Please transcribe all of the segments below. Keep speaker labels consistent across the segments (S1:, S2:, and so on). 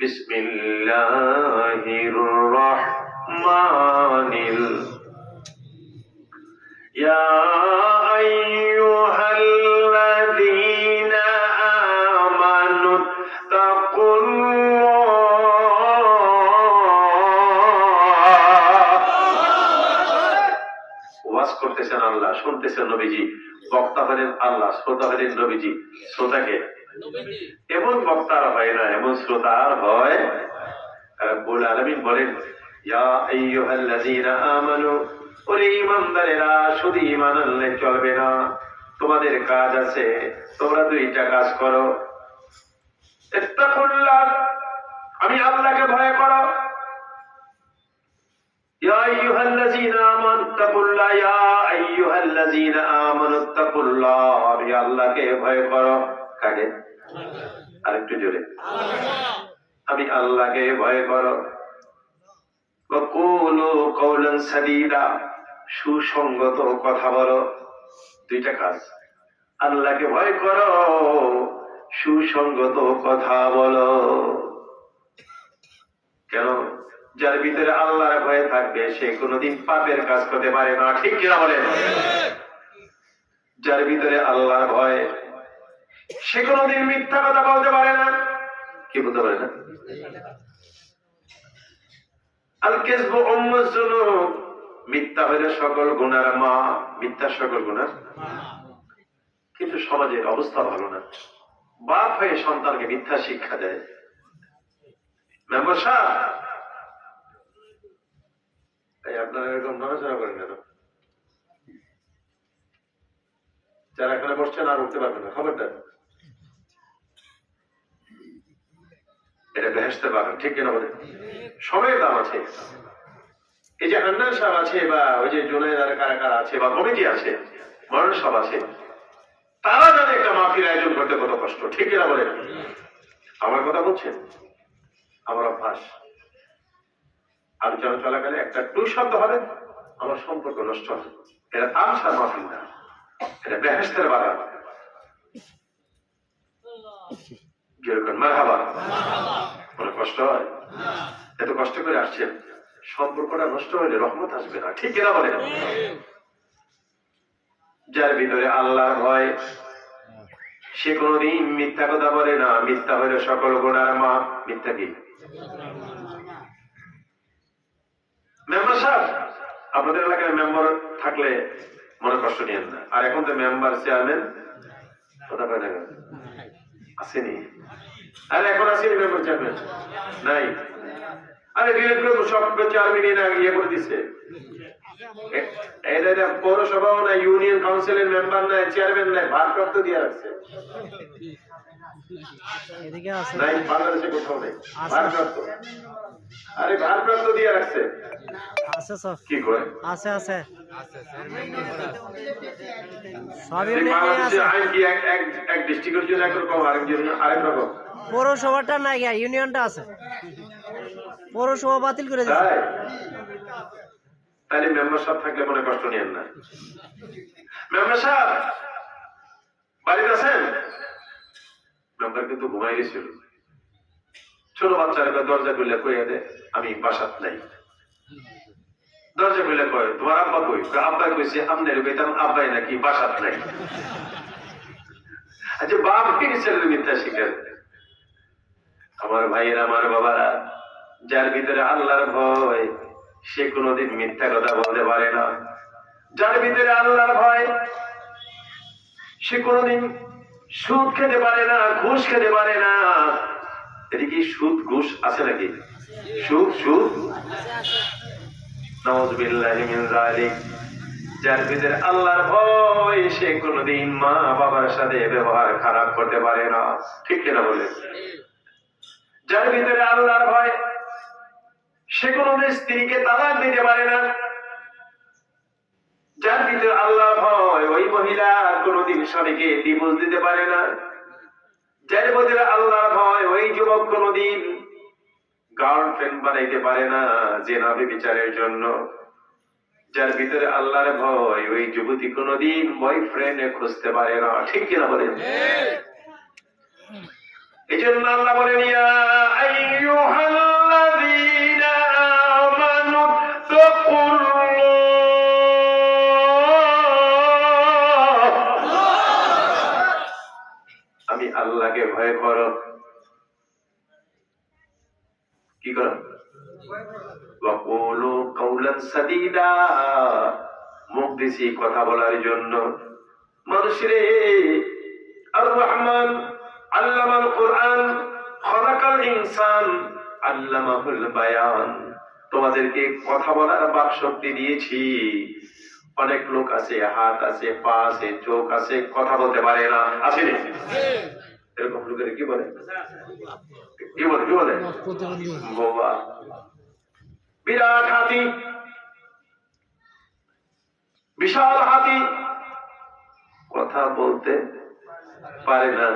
S1: بسم الله الرحمن ال- يا أيها الذين آمنوا اتقوا الله ওয়াজ করতেছেন আল্লাহ শুনতেছেন নবীজি বক্তা হলেন আল্লাহ শ্রোতা হলেন নবীজি শ্রোতাকে এমন বক্তার হয় না, এমন শ্রোতার হয়। রব্বুল আলমিন বলেন চলবে না। তোমাদের কাজ আছে, তোমরা দুইটা কাজ করো। আমি আল্লাহকে ভয় করো। ইয়া আইয়ুহাল্লাযীনা আল্লাহকে ভয় করো। কাকে আরেকটু জোরে। আমি আল্লাহকে ভয় করো। সুসঙ্গত কথা বলো। দুইটা কাজ। আল্লাহকে ভয় করো সুসঙ্গত কথা বলো। কেন? যার ভিতরে আল্লাহর ভয় থাকবে, সে কোনোদিন পাপের কাজ করতে পারে না। ঠিক কিনা বলে যার ভিতরে আল্লাহর ভয় সে কোনোদিন মিথ্যা কথা বলতে পারে না। কি বলতে পারে না? মিথ্যা হইলে সকল গুনার মা, মিথ্যা সকল গুনার কিন্তু সমাজের অবস্থা ভালো না। বাপ হয়ে সন্তানকে মিথ্যা শিক্ষা দেয়। মেম্বার এই আপনারা এরকম নড়াচড়া করেন কেন? যারা এখানে বসছেন আর উঠতে পারবেন না। খবরদার এটা বেহেসতে পারেন ঠিক কিনা বলে সময়ের দাম আছে। এই যে হান্নান সাহেব আছে বা ওই যে জুনাইদ আর কারা কারা আছে বা কমিটি আছে, মরণ সব আছে, তারা জানে একটা মাফির আয়োজন করতে কত কষ্ট, ঠিক কিনা বলে আমার কথা বলছেন আমার অভ্যাস। আলোচনা চলাকালে একটা টু শব্দ হবে, আমার সম্পর্ক নষ্ট হবে। এটা তামসার মাফিল না এটা বেহেস্তের বাধা যেরকম মারহাবা। কোনো কষ্ট হয়। এত কষ্ট করে আসছেন সম্পর্কটা নষ্ট হলে রহমত আসবে না। ঠিক কিনা বলে যার ভিতরে আল্লাহর ভয় সে কোনোদিন মিথ্যা কথা বলে না। মিথ্যা হইলে সকল গোড়ার মা মিথ্যা কি? মেম্বার সাহেব আপনাদের এলাকায় মেম্বার থাকলে মনে কষ্ট নিয়েন না। আর এখন তো মেম্বার চেয়ারম্যান কথা কয় না? আসেনি। আরে এখন আসেনি মেম্বার চেয়ারম্যান নাই। আরে ডিলেট করে সব চেয়ারম্যানই না ইয়ে করে দিচ্ছে এটা পৌরসভাও না ইউনিয়ন কাউন্সিলের মেম্বার নাই চেয়ারম্যান নাই ভারপ্রাপ্ত দিয়ে রাখছে।
S2: আছে
S1: নাই বাংলাদেশে কোথাও নেই ভারপ্রাপ্ত। আরে ভারপ্রাপ্ত দিয়ে রাখছে।
S2: আছে সব
S1: কি করে
S2: আছে আছে।
S1: আইন কি এক এক এক ডিস্ট্রিক্টের জন্য একরকম আরেক জন্য আরেক রকম?
S2: পৌরসভাটা নাই গিয়া ইউনিয়নটা আছে। পৌরসভা বাতিল করে
S1: তাই? তাহলে মেম্বার সাহেব থাকলে মনে কষ্ট নিয়েন না। মেম্বার সাহেব বাড়িতে আছেন? মেম্বার কিন্তু ঘুমাই গেছিল। ছোট বাচ্চারা দরজা খুলে কইয়া দে আমি বাসাত নাই। দরজা খুলে কয়, তোমার আব্বা কই? আব্বাই কইছে আপনার কইতাম আব্বাই নাকি বাসাত নাই। আচ্ছা বাপ কি ছেলের মিথ্যা শিকার আমার ভাইয়েরা, আমার বাবারা, যার ভিতরে আল্লাহর ভয়, সে কোনোদিন মিথ্যা কথা বলতে পারে না। যার ভিতরে আল্লাহর ভয়, সে কোনোদিন সুদ খেতে পারে না, ঘুষ খেতে পারে না। এদিকে সুদ, ঘুষ আছে নাকি? সুদ সুদ? যার ভিতরে আল্লাহর ভয়, সে কোনোদিন মা বাবার সাথে ব্যবহার খারাপ করতে পারে না। ঠিক কিনা বলে? যার ভিতরে আল্লাহর ভয়, সে কোনোদিন স্ত্রীকে তালাক দিতে পারে না। যার ভিতরে আল্লাহ ভয়, ওই মহিলা কোনোদিন স্বামীকে ডিভোর্স দিতে পারে না। যার ভিতরে আল্লাহর ভয় ওই যুবক কোনদিন গার্লফ্রেন্ড বানাইতে পারে না যে নাবে বিচারের জন্য। যার ভিতরে আল্লাহর ভয় ওই যুবতী কোনদিন বয়ফ্রেন্ড খুঁজতে পারে না। ঠিক কিনা বলেন? এই জন্য আল্লাহ বলেন ইয়া আইয়ুহা وقولوا قولا سديدا মুখ দিছি কথা বলার জন্য মানুষরে আর রহমান আল্লামাল কোরআন খলাকাল ইনসান আল্লামাহুল বায়ান তোমাদেরকে কথা বলার বাক শক্তি দিয়েছি অনেক লোক আছে হাত আছে পা আছে চোখ আছে কথা বলতে পারে না আছে নি? এরকম লোকের কি বলে কি বলে কি বলে বোবা বিরাট হাতি। বিশাল হাতি। কথা বলতে পারে না।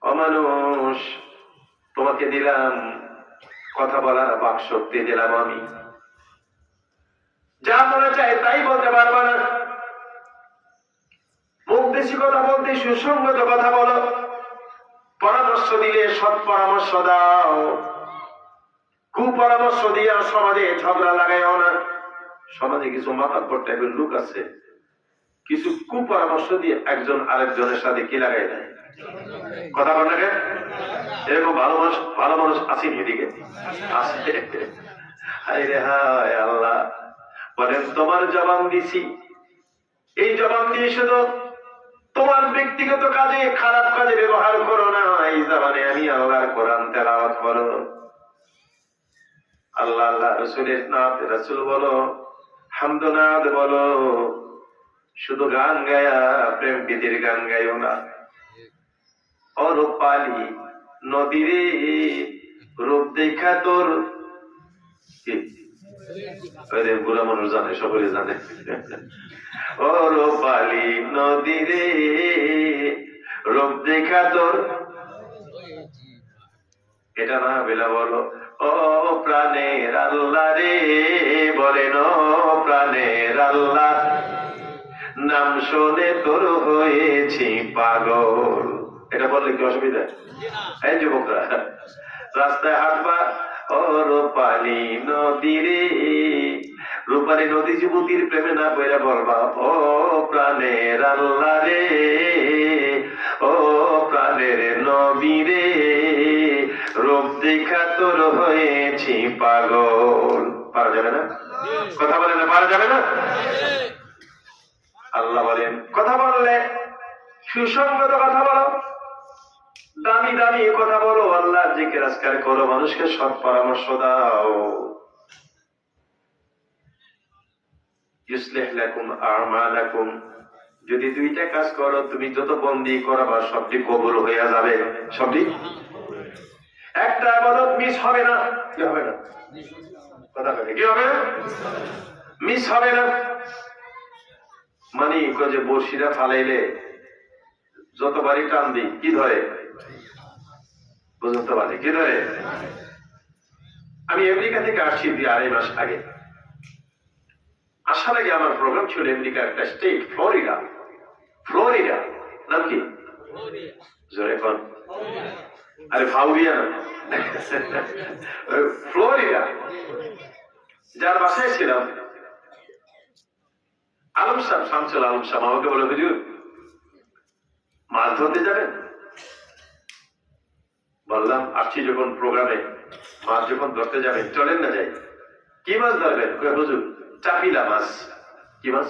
S1: অমানুষ, তোমাকে দিলাম কথা বলার বাক শক্তি, দিলাম আমি। যা মনে চায় তাই বলতে পারবা না। মুখ বেশি কথা বলতে সুসংগত কথা বলো। পরামর্শ দিলে সৎ পরামর্শ দাও। কুপরামর্শ দিয়ে সমাজে ঝগড়া লাগাইও না। সমাজে কিছু মাতাব্বর টাইপের লোক আছে। কিছু কুপরামর্শ দিয়ে একজন আরেকজনের সাথে কি লাগাই দেয়? কথা বল না? এরকম ভালো মানুষ ভালো মানুষ আসেনি এদিকে? হায় হায় আল্লাহ। বলেন, তোমার জবান দিছি। এই জবান দিয়ে শুধু তোমার ব্যক্তিগত কাজে, খারাপ কাজে ব্যবহার করো না। এই জবানে আমি আল্লাহর কোরআন তেলাওয়াত করো। আল্লাহ আল্লাহ রসুলের নাথ রসুল বলো হামদনাদ বলো, শুধু গান গায়া, প্রেম প্রীতির গান গাইও না। অরূপালি নদীরে রূপ দেখা তোর। বুড়া মানুষ জানে, সকলে জানে। অরূপালি নদীরে রূপ দেখা তোর। এটা না বেলা বলো। ও প্রাণের আল্লাহ রে, বলেন ও প্রাণের আল্লাহ, নাম তোর হয়েছি পাগল। এটা বললে কি অসুবিধা? এই যুবকরা, রাস্তায় হাঁটবা, ও রূপালী নদী রে, রূপালী নদী যুবতীর প্রেমে না পড়ে বলবা, ও প্রাণের আল্লাহ। দেখা হয়েছি পাগল। পারা যাবে না? কথা বলে না, পারা যাবে না? আল্লাহ বলেন, কথা বললে সুসংগত কথা বলো। দামি দামি কথা বলো আল্লাহ জিকে রাজকার করো মানুষকে সৎ পরামর্শ দাও। ইউসলিহ লাকুম আমালাকুম। যদি দুইটা কাজ করো, তুমি যত বন্দি করাবা, সবটি কবুল হইয়া যাবে। সবটি? মিস হবে না। কি হবে না? কথা কি হবে? মিস হবে না। মানে যে বড়শিরা ফালাইলে যতবারই টান দিই, কি ধরে? বুঝতে পারি কি ধরে? আমি আমেরিকা থেকে আসছি দুই আড়াই মাস আগে। আসার আগে আমার প্রোগ্রাম ছিল আমেরিকা একটা স্টেট ফ্লোরিডা। ফ্লোরিডা, নাম কি? জোরে কন। আরে ফাউরিয়া না। ফ্লোরিডা। যার বাসায় ছিলাম। আলম সাহেব, শামসুল আলম সাহেব, আমাকে বলে, হুজুর, মাছ ধরতে যাবেন? বললাম, আসছি যখন প্রোগ্রামে মাছ যখন ধরতে যাবেন চলেন না যাই। কি মাছ ধরবেন? হুজুর, চাপিলা মাছ। কি মাছ?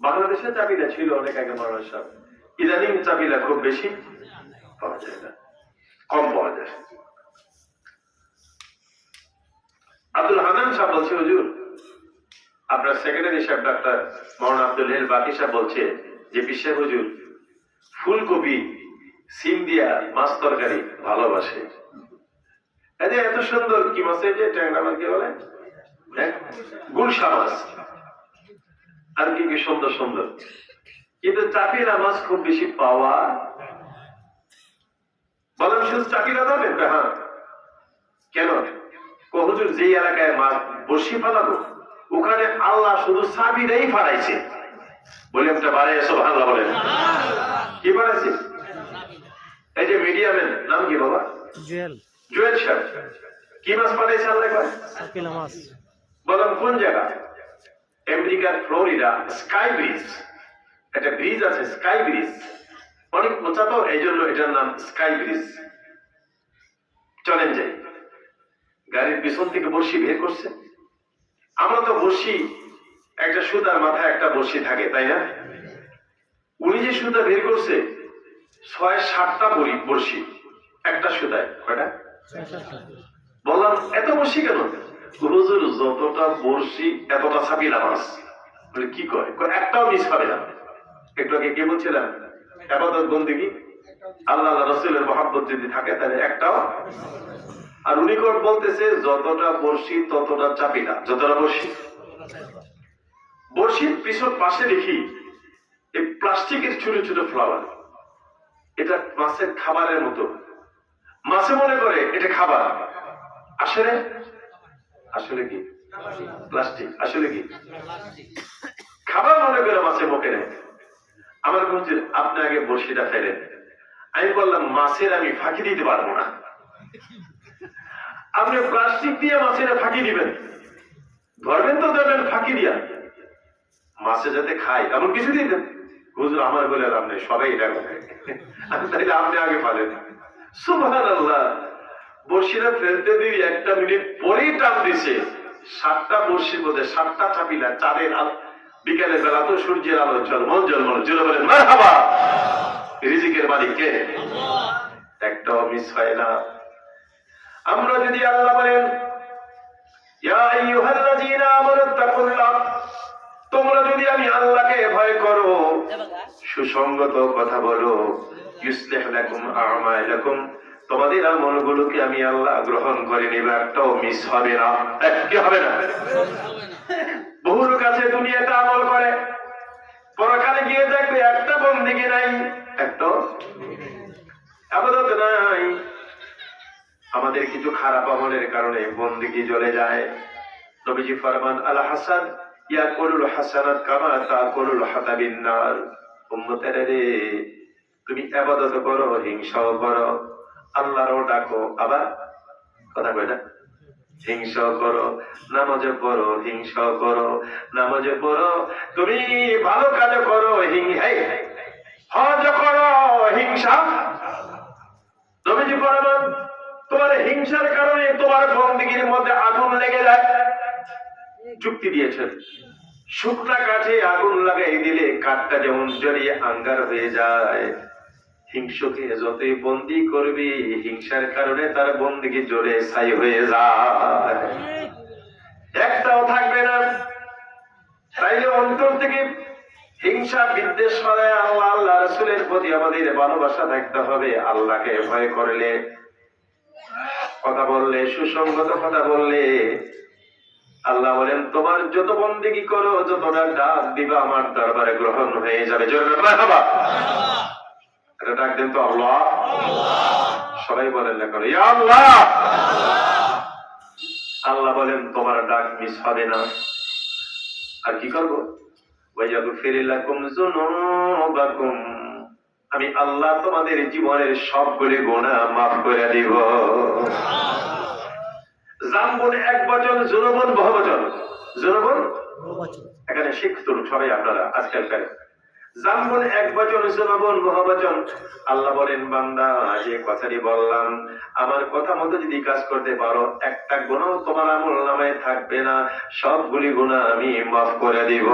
S1: বাংলাদেশে চাপিলা ছিল অনেক আগে সাহেব। ইদানিং চাপিলা খুব বেশি। পাওয়া যায় না কম পাওয়া যায় আব্দুল হানান সাহেব বলছে, হুজুর, আপনার সেক্রেটারি সাহেব, ডাক্তার মৌলানা আব্দুল হেল বাকি সাহেব বলছে যে বিশ্বের হুজুর, ফুলকপি, সিম দিয়া মাছ তরকারি ভালোবাসে। এই যে এত সুন্দর কি মাছ, এই যে ট্যাংরা মাছ, কি বলে? হ্যাঁ? গুলশা মাছ। আর কি কি সুন্দর সুন্দর। কিন্তু চাপিলা মাছ খুব বেশি পাওয়া বলেন শুধু চাপিলা ধরবেন হ্যাঁ। কেন? কো হুজুর যেই এলাকায় মাছ বসি ফালাবো ওখানে আল্লাহ শুধু সাবিরাই ফাড়াইছে বলে একটা বারে এসো আল্লাহ বলেন। কি বাড়াইছে এই যে মিডিয়ামের নাম কি বাবা?
S2: জুয়েল।
S1: জুয়েল সাহেব। কি মাছ পাঠাইছে আল্লাহ
S2: মাছ।
S1: বলেন কোন জায়গা? আমেরিকার ফ্লোরিডা স্কাই ব্রিজ। একটা ব্রিজ আছে স্কাই ব্রিজ। অনেক উঁচা তো এই জন্য এটার নাম স্কাই ব্রিজ চলেন যাই। গাড়ির পিছন থেকে বর্ষি বের করছে। আমরা তো বর্ষি একটা সুতার মাথায় একটা বর্ষি থাকে তাই না? উনি যে সুতা বের করছে ছয় সাতটা বড়ি বর্ষি একটা সুতায় কয়টা? বললাম এত বর্ষি কেন? হুজুর যতটা বর্ষি এতটা ছাপিলা মাছ বলে কি করে কয়, একটাও মিস হবে না। একটু আগে কে বলছিলাম? আবাদত বন্দিগি আল্লাহ রসুলের মহাব্বত যদি থাকে, তাহলে একটাও। আর উনি বলতেছে, যতটা বর্ষি ততটা চাপিলা যতটা বর্ষি বর্ষির পিছন পাশে দেখি, এই প্লাস্টিকের ছোট ছোট ফ্লাওয়ার এটা মাছের খাবারের মতো। মাছে মনে করে, এটা খাবার। আসলে? আসলে কি? প্লাস্টিক। আসলে কি? খাবার মনে করে মাছে মুখে নেয়। আমার বলছে আপনি আগে বড়শিটা ফেলেন আমি বললাম, মাছের আমি ফাঁকি দিতে পারব না। আপনি প্লাস্টিক দিয়ে মাছের ফাঁকি দিবেন। ধরবেন তো, ধরবেন, ফাঁকি দিয়া। মাছে যাতে খায়, এমন কিছু দিয়ে দেন। হুজুর, আমার বলে লাভ নেই, সবাই এটা তাইলে আপনি আগে পারেন সুভান আল্লাহ বর্ষিরা ফেলতে দিই একটা মিনিট পরেই টান দিছে। সাতটা বর্ষির মধ্যে সাতটা চাপিলা চাঁদের আলো বিকালের বেলা তো সূর্যের আলো জলমল জলমল জুড়ে বলেন মারহাবা! রিজিকের মালিক কে? একটাও মিস হয় না। আমরা যদি আল্লাহ বলেন তোমরা যদি আমি আল্লাহকে ভয় করো সুসঙ্গত কথা বলো, ইউসলিহ লাকুম আ'মালাকুম তোমাদের আমলগুলোকে আমি আল্লাহ গ্রহণ করে নেব একটাও মিস হবে না। কি হবে না? বহুর কাছে দুনিয়াতে আমল করে। পরকালে গিয়ে দেখবে একটা বন্দিগি নাই। একটা? আপাতত নাই। আমাদের কিছু খারাপ আমলের কারণে বন্দিগি জ্বলে যায়। নবীজি ফরমান, আল হাসান, ইয়া করুল হাসানাত কামা তা করুল হাতাবিন নার। উম্মতেরা রে, তুমি আবাদত করো হিংসাও করো আল্লাহরও ডাকো। আবার কথা কয় না? হিংসা করো, নামাজে পড়ো, হিংসা করো, নামাজে পড়ো। তুমি ভালো কাজ করো হজ করো, হিংসা। নবীজি ফরমান তোমার হিংসার কারণে তোমার বন্দীগীর মধ্যে আগুন লেগে যায়। যুক্তি দিয়েছেন শুকনা কাঠে আগুন লাগাই দিলে কাঠটা যেমন জড়িয়ে আঙ্গার হয়ে যায়। হিংসকে যতই বন্দি করবি, হিংসার কারণে তার বন্দিকে জ্বলে ছাই হয়ে যায়। একটাও থাকবে না। তাইলে অন্তর থেকে হিংসা বিদ্বেষ করে আল্লাহ আল্লাহ রসুলের প্রতি আমাদের ভালোবাসা থাকতে হবে। আল্লাহকে ভয় করলে, কথা বললে, সুসংগত কথা বললে, আল্লাহ বলেন, তোমার যত বন্দিগি করো, যতটা ডাক দিবা, আমার দরবারে গ্রহণ হয়ে যাবে। জোরে এটা ডাক দেন তো আল্লাহ। সবাই বলেন না করে আল্লাহ! আল্লাহ বলেন তোমার ডাক মিস হবে না। আর কি করব? আমি আল্লাহ তোমাদের জীবনের সবগুলি গুনাহ মাফ করে দিব। জাম্বুন এক বচন জুনুবন বহু বচন জুনুবন এখানে শিখতুন সবাই আপনারা আজকালকার এক বচন জুনুবন বহু বচন আল্লাহ বলেন, বান্দা, যে কথাটি বললাম, আমার কথা মতো যদি কাজ করতে পারো, একটা গুণও তোমার আমল নামায় থাকবে না, সবগুলি গুণা আমি মাফ করে দিব।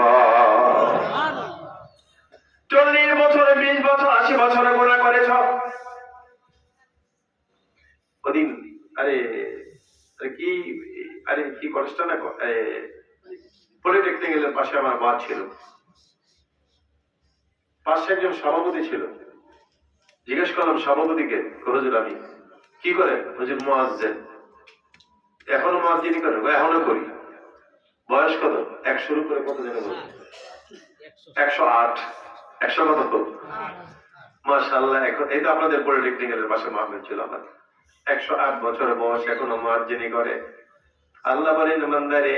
S1: চল্লিশ বছরে, বিশ বছর, আশি বছরে গুণা করেছ? ওদিন আরে আরে কি আরে কি কলেজটা না পলিটেকনিক্যালের পাশে আমার বাদ ছিল। পাশে একজন সভাপতি ছিল। জিজ্ঞেস করলাম, সভাপতিকে হুজুর আমি কি করে হুজুর মোয়াজ্জেন। এখনও মোয়াজ্জিনি করে এখনও করি। বয়স কত? একশোর উপরে কত জনে বলি। একশো আট। একশো কত? মাশাল্লাহ এখন এই তো আপনাদের পলিটেকনিক্যালের পাশে মাহমিদ ছিল আমার। একশো আট বছরের বয়স এখনও মোয়াজ্জিনি করে। আল্লাহ বলেন ইমানদারে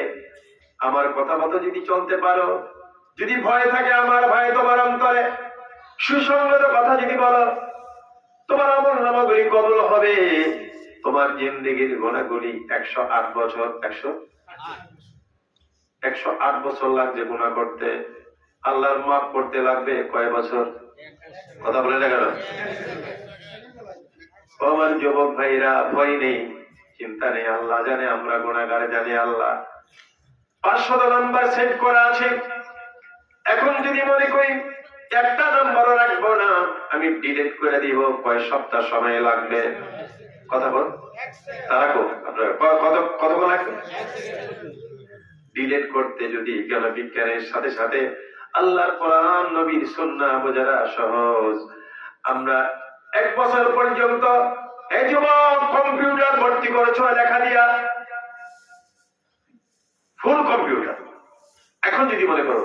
S1: আমার কথা মতো যদি চলতে পারো যদি ভয় থাকে আমার ভয় তোমার অন্তরে, সুসংগত কথা যদি বলো, তোমার আমল নামাগুলি কবল হবে। তোমার জিন্দিগির গোনাগুলি একশো আট বছর, একশো? একশো আট বছর লাগছে গুণা করতে। আল্লাহর মাফ করতে লাগবে কয় বছর? কথা বলে না কেন আমার যুবক ভাইরা, ভয় নেই, চিন্তা নেই, আল্লাহ জানে আমরা গুণাগার জানি আল্লাহ। পাঁচশত নাম্বার সেট করা আছে। এখন যদি মনে করি একটা নাম্বারও রাখব না, আমি ডিলিট করে দিব, কয় সপ্তাহ সময় লাগবে। কথা বল। তারা কো কত কতক্ষণ লাগবে? ডিলেট করতে যদি জ্ঞান বিজ্ঞানের সাথে সাথে আল্লাহর কোরআন, নবীর সন্না বোঝারা সহজ। আমরা এক বছর পর্যন্ত এই যুবক কম্পিউটার ভর্তি করেছ লেখা দিয়া ফুল কম্পিউটার। এখন যদি মনে করো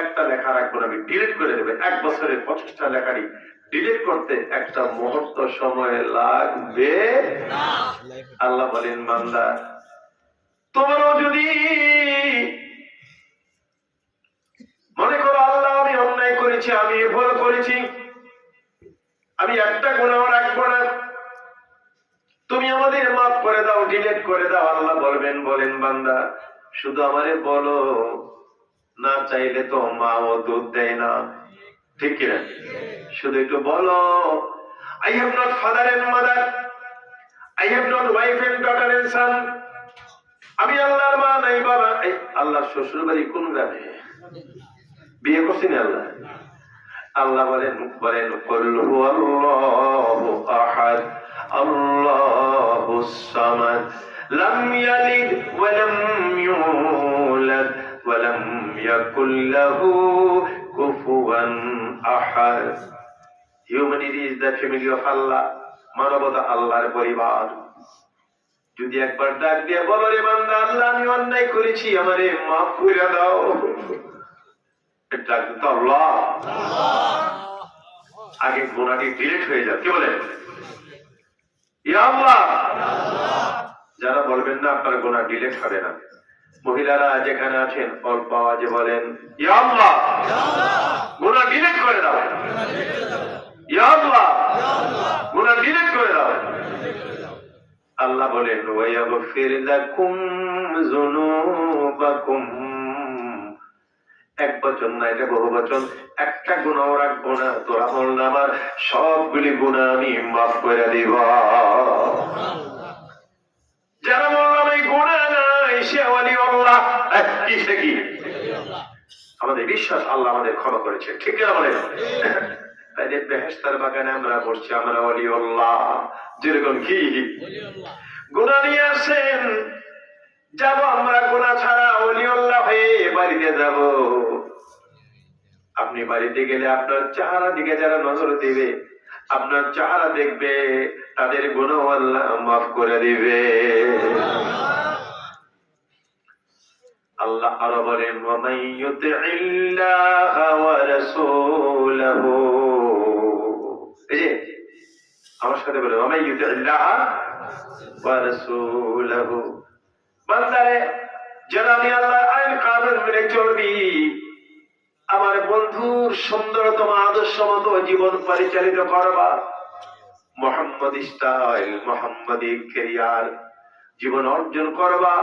S1: একটা লেখা রাখব আমি ডিলিট করে দেবে। এক বছরের পঁচিশটা লেখারই ডিলিট করতে একটা মুহূর্ত সময় লাগবে। আল্লাহ বলেন মান্দা তোমারও যদি মনে করো, আল্লাহ, আমি অন্যায় করেছি, আমি এ ভুল করেছি, আমি একটা গুণাও রাখব না, তুমি আমাদের মাফ করে দাও ডিলেট করে দাও, আল্লাহ বলবেন, বলেন, বান্দা, শুধু আমারে বলো না চাইলে তো মা ও দুধ দেয় না। ঠিক কিনা? শুধু একটু বলো I have not father and mother I have not wife and daughter and son আমি আল্লাহর মা নাই, বাবা আল্লাহর শ্বশুর বাড়ি কোন গ্রামে? বিয়ে করছেন আল্লাহ? আল্লাহ বলেন বলেন কুল হুয়াল্লাহু আহাদ আল্লাহুস সামাদ, লাম ইয়ালিদ ওয়া লাম ইউলাদ। লাম ইয়াকুল লাহু কুফুয়ান আহাদ humanity is the family of Allah মানবতা আল্লাহর পরিবার। যদি একবার ডাক দিয়ে বলো রে বান্দা, আল্লাহ, আমি অন্যায় করেছি, আমারে মাফ করে দাও। ডাক দিতে আল্লাহ। আগে গোনাটি ডিলিট হয়ে যাবে কি বলেন ইয়া আল্লাহ। যারা বলবেন না, আপনার গোনা ডিলিট হবে না। মহিলারা যেখানে আছেন, অল্প আওয়াজে বলেন আল্লাহ! করে দাও। আল্লাহ! করে দাও। আল্লাহ বলেন এক বচন না, এটা বহু বচন। একটা গুণাও রাখব না, তোরা বল না আমার সবগুলি গুণা আমি মাফ করে দিব। যারা বললাম এই গুণা নাই আল্লাহ। আমাদের বিশ্বাস, আল্লাহ আমাদের ক্ষমা করেছে। ঠিক না বেহেস্তার বাগানে আমরা বসছি, আমরা অলি আল্লাহ। যেরকম কি? গুণা নিয়ে আসেন। যাব আমরা গোনা ছাড়া অলিউল্লাহ হয়ে বাড়িতে যাব। আপনি বাড়িতে গেলে আপনার চেহারা দিকে যারা নজর দিবে, আপনার চেহারা দেখবে, তাদের গুণ আল্লাহ মাফ করে দিবে। আল্লাহ আরও বলেন আমার সাথে বলে আমার বন্ধুর সুন্দরতম আদর্শ মতো জীবন পরিচালিত করবা। মোহাম্মদ ইস্তাইল মোহাম্মদ কেরিয়ার জীবন অর্জন করবা।